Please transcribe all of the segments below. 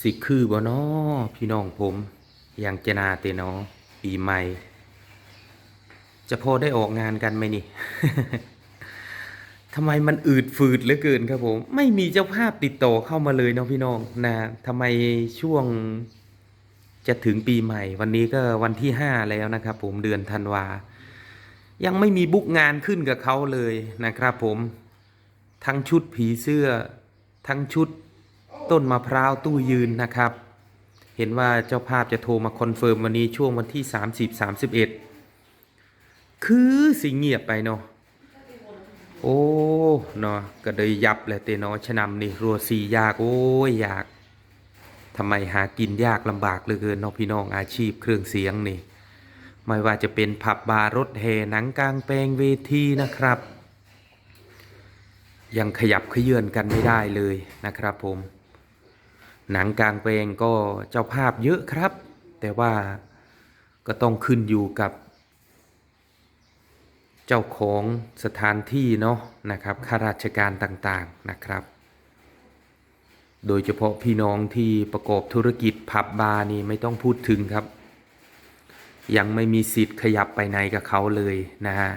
สิคือบ่นอพี่น้องผมยังเจนาเตนอปีใหม่ จะพอได้ออกงานกันไหมนี่ทำไมมันอืดฝืดเหลือเกินครับผม ไม่มีเจ้าภาพติดต่อเข้ามาเลยเนาะพี่น้องนะทำไมช่วงจะถึงปีใหม่ วันนี้ก็วันที่ห้าแล้วนะครับ ผมเดือนธันวา ยังไม่มีบุ๊กงานขึ้นกับเขาเลยนะครับ ผม ทั้งชุดผีเสื้อ ทั้งชุด ต้นมะพร้าวตู้ยืนนะครับ เห็นว่าเจ้าภาพจะโทรมาคอนเฟิร์มวันนี้ช่วงวันที่ 30 31 คือสิเงียบไปเนาะโอ้เนาะก็เลยยับแหละเตนาะชนำนี่รัวสียากโอ้ยยากทำไมหากินยากลำบากเหลือเกินเนาะพี่น้องอาชีพเครื่องเสียงนี่ ไม่ว่าจะเป็นผับบาร์รถแห่หนังกลางแปลงเวทีนะครับ ยังขยับขยื่นกันไม่ได้เลยนะครับผม หนังกลางแปลงก็เจ้าภาพเยอะครับ แต่ว่าก็ต้องขึ้นอยู่กับ เจ้าของสถานที่เนาะนะครับข้าราชการต่างๆนะครับ โดยเฉพาะพี่น้องที่ประกอบธุรกิจผับบาร์นี่ไม่ต้องพูดถึงครับ ยังไม่มีสิทธิ์ขยับไปไหนกับเขาเลยนะฮะ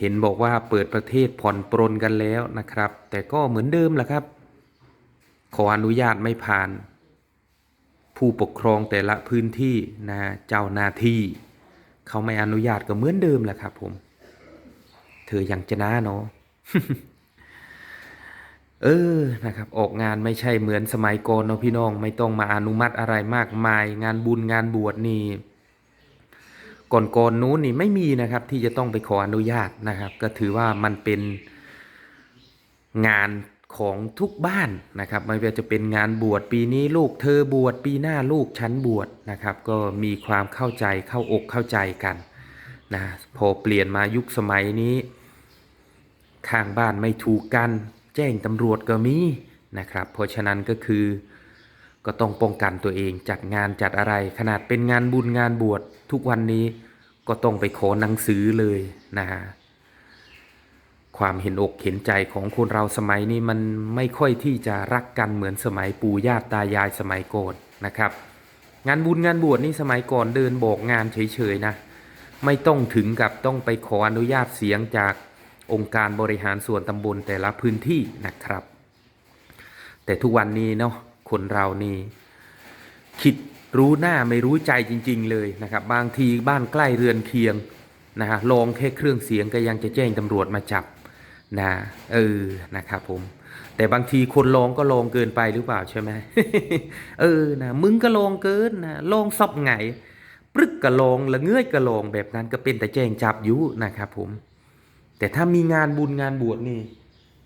เห็นบอกว่าเปิดประเทศผ่อนปรนกันแล้วนะครับ แต่ก็เหมือนเดิมแหละครับ ขออนุญาตไม่ผ่าน ผู้ปกครองแต่ละพื้นที่นะเจ้าหน้าที่ เขาไม่อนุญาตก็เหมือนเดิมแหละครับผม เธออยังจะน้าเนาะเออ นะครับ ออกงานไม่ใช่เหมือนสมัยก่อนเนาะพี่น้อง ไม่ต้องมาอนุมัติอะไรมากมาย งานบุญงานบวชนี่ ก่อนๆนนู้นนี่ไม่มีนะครับ ที่จะต้องไปขออนุญาตนะครับ ก็ถือว่ามันเป็นงาน ของทุกบ้านนะครับ ไม่ว่าจะเป็นงานบวชปีนี้ลูกเธอบวชปีหน้าลูกฉันบวชนะครับ ก็มีความเข้าใจเข้าอกเข้าใจกันนะพอเปลี่ยนมายุคสมัยนี้ ข้างบ้านไม่ถูกกัน แจ้งตำรวจก็มีนะครับ เพราะฉะนั้นก็คือก็ต้องป้องกันตัวเองจัดงานจัดอะไร ขนาดเป็นงานบุญงานบวชทุกวันนี้ก็ต้องไปขอหนังสือเลยนะฮะ ความเห็นอกเห็นใจของคนเราสมัยนี้มันไม่ค่อยที่จะรักกันเหมือนสมัยปู่ย่าตายายสมัยก่อนนะครับ งานบุญงานบวชนี่สมัยก่อนเดินโบอกงานเฉยๆนะไม่ต้องถึงกับต้องไปขออนุญาตเสียงจากองค์การบริหารส่วนตำบลแต่ละพื้นที่นะครับ แต่ทุกวันนี้เนาะคนเรานี่คิดรู้หน้าไม่รู้ใจจริง ๆ เลยนะครับ บางทีบ้านใกล้เรือนเคียงนะฮะลองแค่เครื่องเสียงก็ยังจะแจ้งตำรวจมาจับ นะเออนะครับผม แต่บางทีคนลองก็ลองเกินไปหรือเปล่าใช่ไหมเออนะมึงก็ลองเกินนะลองซอบไงปรึกก็ลองละเงยก็ลองแบบนั้นก็เป็นแต่แจ้งจับอยู่นะครับผม แต่ถ้ามีงานบุญงานบวชนี่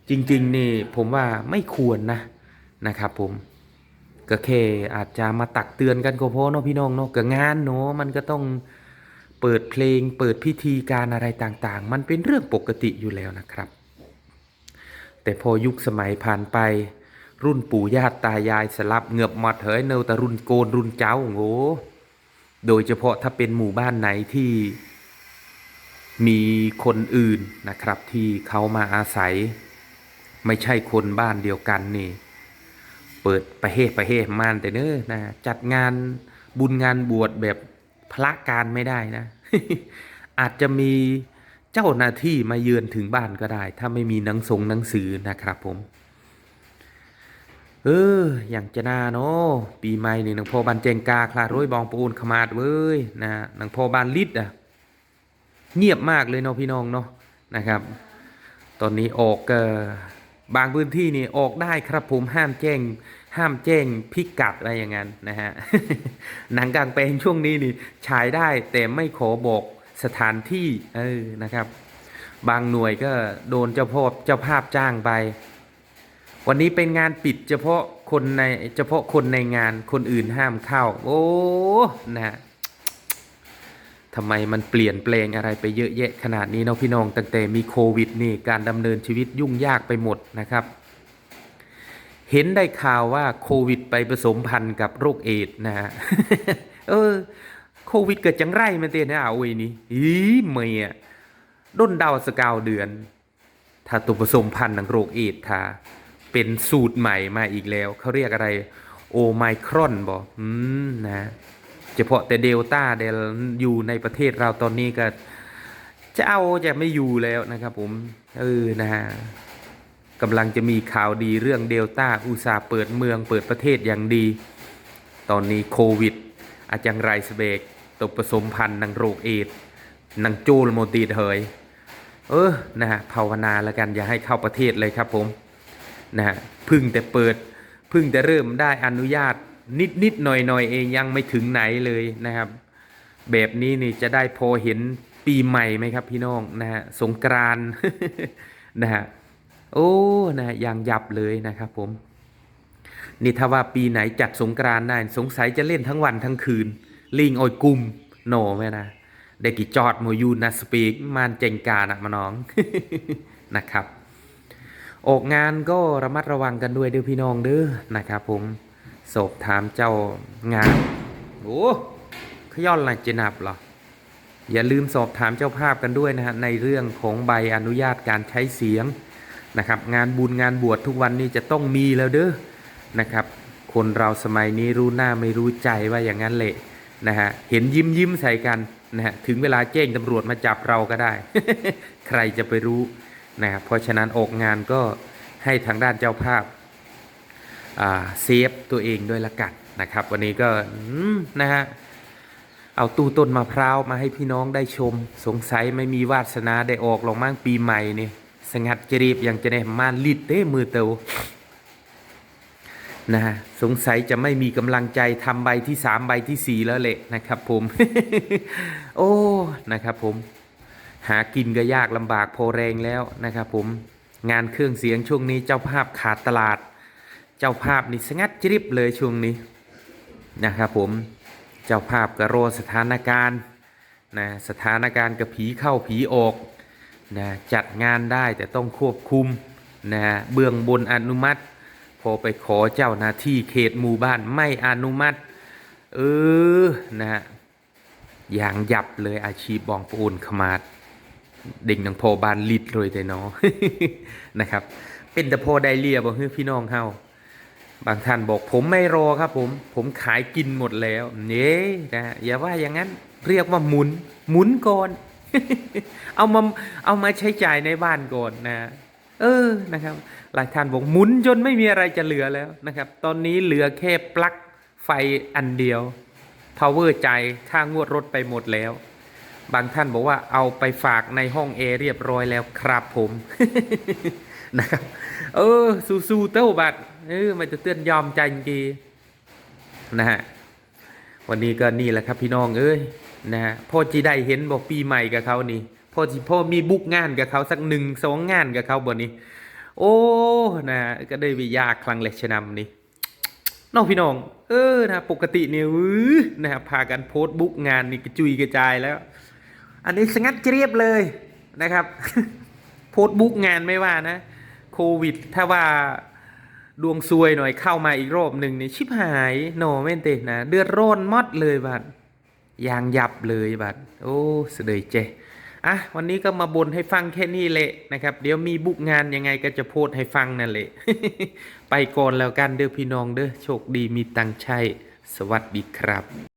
จริง ๆ นี่ผมว่าไม่ควรนะนะครับผมก็แค่อาจจะมาตักเตือนกันก็พอเนาะพี่น้องเนาะก็งานเนาะมันก็ต้องเปิดเพลง เปิดพิธีการอะไรต่างๆ มันเป็นเรื่องปกติอยู่แล้วนะครับ แต่พอยุคสมัยผ่านไป รุ่นปู่ย่าตายายสลับเงือบหมดเถยเนวแต่รุ่นโกนรุ่นเจ้าโง่โดยเฉพาะถ้าเป็นหมู่บ้านไหนที่มีคนอื่นนะครับที่เขามาอาศัย ไม่ใช่คนบ้านเดียวกันนี่ เปิดประเฮประเฮมานแต่เน้อนะจัดงานบุญงานบวชแบบพระการไม่ได้นะ อาจจะมี เจ้าหน้าที่มาเยือนถึงบ้านก็ได้ ถ้าไม่มีหนังสงหนังสือนะครับผม เอออย่างจะนาเนาะปีใหม่นี่นังพ่อบ้านแจงกาคลาดร้อยบองปูนขมาดเว้ยนะนังพ่อบ้านลิดอะเงียบมากเลยเนาะพี่น้องเนาะนะครับ ตอนนี้ออกเออบางพื้นที่นี่ออกได้ครับผมห้ามแจ้ง ห้ามแจ้งพิกัดอะไรอย่างนั้นนะฮะหนังกลางแปลงช่วงนี้นี่ฉายได้แต่ไม่ขอบอก สถานที่เออนะครับ บางหน่วยก็โดนเจ้าพเจ้าภาพจ้างไป วันนี้เป็นงานปิดเฉพาะคนในเฉพาะคนในงานคนอื่นห้ามเข้า โอ้นะฮะทำไมมันเปลี่ยนแปลงอะไรไปเยอะแยะขนาดนี้เนาะพี่น้องตั้งแต่มีโควิดนี่การดำเนินชีวิตยุ่งยากไปหมดนะครับ เห็นได้ข่าวว่าโควิดไปผสมพันธุ์กับโรคเอดนะฮะเออ โควิดเกิดจังไรมันเตียนะเอาไว้นี่อีเมียด้นดาวสกาวเดือน ถ้าตัวผสมพันธุ์ของโรคเอดส์ค่ะเป็นสูตรใหม่มาอีกแล้ว เขาเรียกอะไร โอไมครอนบอกอืมนะเฉพาะแต่เดลต้าเดลอยู่ในประเทศเราตอนนี้ก็จะเอาจะไม่อยู่แล้วนะครับผม เออนะฮะกำลังจะมีข่าวดีเรื่องเดลต้าอุตสาห์เปิดเมืองเปิดประเทศอย่างดี ตอนนี้โควิด อาจังไรสเบก ตกผสมพันธุ์นางโรคเอดนางโจลโมตีเฮยเออนะฮะภาวนาแล้วกันอย่าให้เข้าประเทศเลยครับผมนะฮะพึ่งแต่เปิดพึ่งแต่เริ่มได้อนุญาตนิดนิดหน่อยหน่อยเองยังไม่ถึงไหนเลยนะครับ แบบนี้นี่จะได้พอเห็นปีใหม่ไหมครับพี่น้องนะฮะสงกรานนะฮะโอ้นะฮะยังยับเลยนะครับผม นี่ถ้าว่าปีไหนจัดสงกรานได้สงสัยจะเล่นทั้งวันทั้งคืน ลิงโอยกุมโนไหมนะได้กี่จอดโมยูนะสปีกมานเจงกานะมาน้องนะครับ ออกงานก็ระมัดระวังกันด้วยเด้อพี่น้องเด้อนะครับผมสอบถามเจ้างานโอ้ขย้อนอะไรจะนับเหรออย่าลืมสอบถามเจ้าภาพกันด้วยนะฮะในเรื่องของใบอนุญาตการใช้เสียงนะครับ งานบุญงานบวชทุกวันนี้จะต้องมีแล้วเด้อนะครับ คนเราสมัยนี้รู้หน้าไม่รู้ใจว่าอย่างนั้นแหละ นะฮะเห็นยิ้มยิ้มใส่กันนะฮะถึงเวลาแจ้งตำรวจมาจับเราก็ได้ ใครจะไปรู้นะครับเพราะฉะนั้นออกงานก็ให้ทางด้านเจ้าภาพอ่าเซฟตัวเองด้วยละกันนะครับ วันนี้ก็นะฮะเอาตู้ต้นมะพร้าวมาให้พี่น้องได้ชม สงสัยไม่มีวาสนาได้ออกหรอกมั่งปีใหม่นี่สงัดจรีบอย่างจะได้มานลิดเต้มือเตา นะฮะสงสัยจะไม่มีกำลังใจทำใบที่สามใบที่สี่แล้วแหละนะครับผม โอ้นะครับผม หากินก็ยากลำบากพอแรงแล้วนะครับผมงานเครื่องเสียงช่วงนี้เจ้าภาพขาดตลาด เจ้าภาพนี่สงัดจริบเลยช่วงนี้นะครับผมเจ้าภาพก็รสถานการณ์นะสถานการณ์กับผีเข้าผีออกนะจัดงานได้แต่ต้องควบคุมนะเบื้องบนอนุมัติ พอไปขอเจ้าหน้าที่เขตหมู่บ้านไม่อนุมัติ เออ นะฮะ อย่างหยับเลยอาชีพบองปูนขมาดเด็กนังโพบานลิดเลยแต่เนาะนะครับ เป็นแต่โพไดเลียบอกเฮ้ยพี่น้องเฮาบางท่านบอกผมไม่รอครับผม ผมขายกินหมดแล้วเน่นะอย่าว่าอย่างนั้นเรียกว่าหมุน หมุนก่อน เอามาเอามาใช้จ่ายในบ้านก่อนนะ เออนะครับ หลายท่านบอกหมุนจนไม่มีอะไรจะเหลือแล้วนะครับ ตอนนี้เหลือแค่ปลั๊กไฟอันเดียว power ใจค่างวดรถไปหมดแล้ว บางท่านบอกว่าเอาไปฝากในห้องเอเรียบร้อยแล้วครับผมนะครับเออสู้ๆเต้าบัดเออมันจะเตือนยอมใจจริงๆนะฮะวันนี้ก็นี่แหละครับพี่น้องเอ้ยนะฮะพ่อจีได้เห็นบอกปีใหม่กับเขานี่ พอจีพ่อมีบุกงานกับเขาสักหนึ่งสองงานกับเขาบ่นี้ โอ้นะก็ได้วิยากคลังเลชนำนี่น้องพี่น้อง เออนะปกติเนี่ยอื้อนะพากันโพสต์บุกงานนี่กระจุยกระจายแล้ว อันนี้สงัดเรียบเลยนะครับ โพสต์บุกงานไม่ว่านะ โควิด ถ้าว่าดวงซวยหน่อยเข้ามาอีกรอบหนึ่งนี่ชิบหายโนเม่นเตนะเดือดร้อนมอดเลยบัดยางยับเลยบัดโอ้เสดยเจ อะวันนี้ก็มาบนให้ฟังแค่นี้แหละนะครับ เดี๋ยวมีบุกงานยังไงก็จะโพสให้ฟังนั่นแหละไปก่อนแล้วกันเด้อพี่น้องเด้อโชคดีมีตังใช้สวัสดีครับ